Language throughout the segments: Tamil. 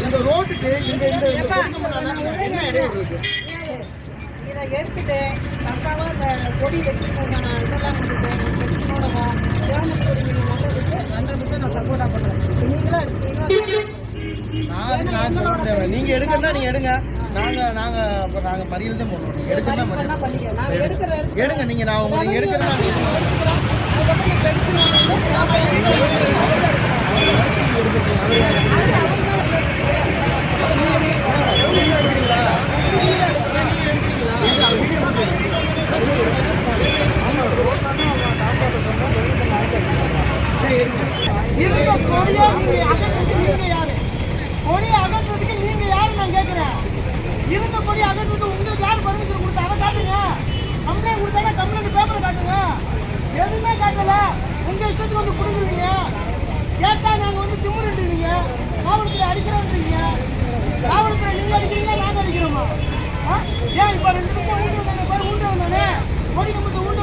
இந்த ரோட்டுக்கு இந்த நான் சப்போர்ட்டா பண்றேன் நீங்களா எடுத்துக்கீங்களா நீங்க எடுங்க நீங்க எடுங்க நாங்க நாங்க நாங்க மறியல் தான் போடுறோம் எடுக்கிறதா எடுங்க நீங்க நான் உங்களுக்கு எடுக்கிறதா யாரு கொடியை அகற்றுறதுக்கு நீங்க யாரு நான் கேட்கிறேன் இருந்த கொடி அகற்றுறதுக்கு உங்களுக்கு யார் பர்மிஷன் கொடுத்தா அதை காட்டுங்க கம்ப்ளைண்ட் கொடுத்தாங்க கம்ப்ளைண்ட் பேப்பர் காட்டுங்க எதுவுமே காட்டல உங்க இஷ்டத்துக்கு வந்து கொடுக்குறீங்க கேட்டா நான் அடிக்கிறோன்றீங்க? காவல்துறை நீங்க அடிக்கிறீங்களா? நாங்க அடிக்கிறோமா? ஏன் இப்ப ரெண்டு நிமிஷம் ஊண்டு வந்தானே பேர் ஊண்டு வந்தானே? கொடி கம்பத்தை ஊண்டு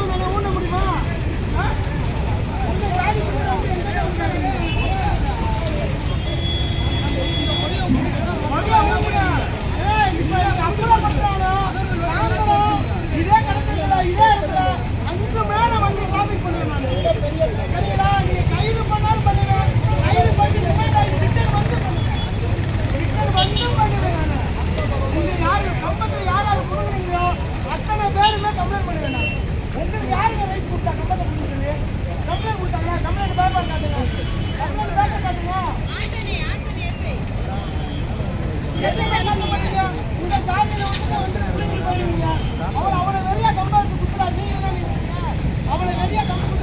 அவளை நிறைய கம்பா இருக்கு அவளை நிறைய கம்பு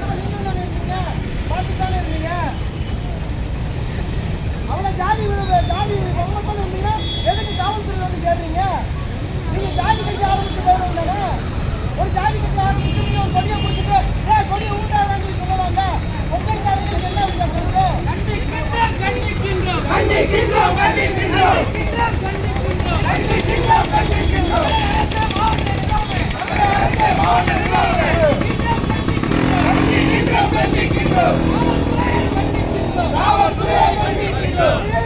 Yeah.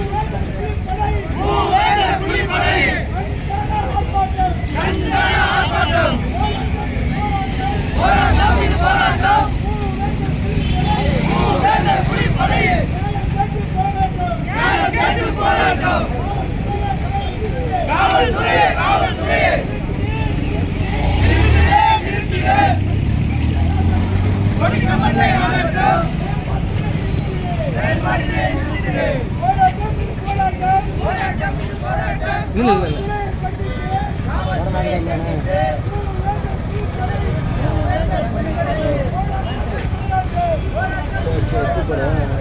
இல்லை இல்லை இல்லை சூப்பர்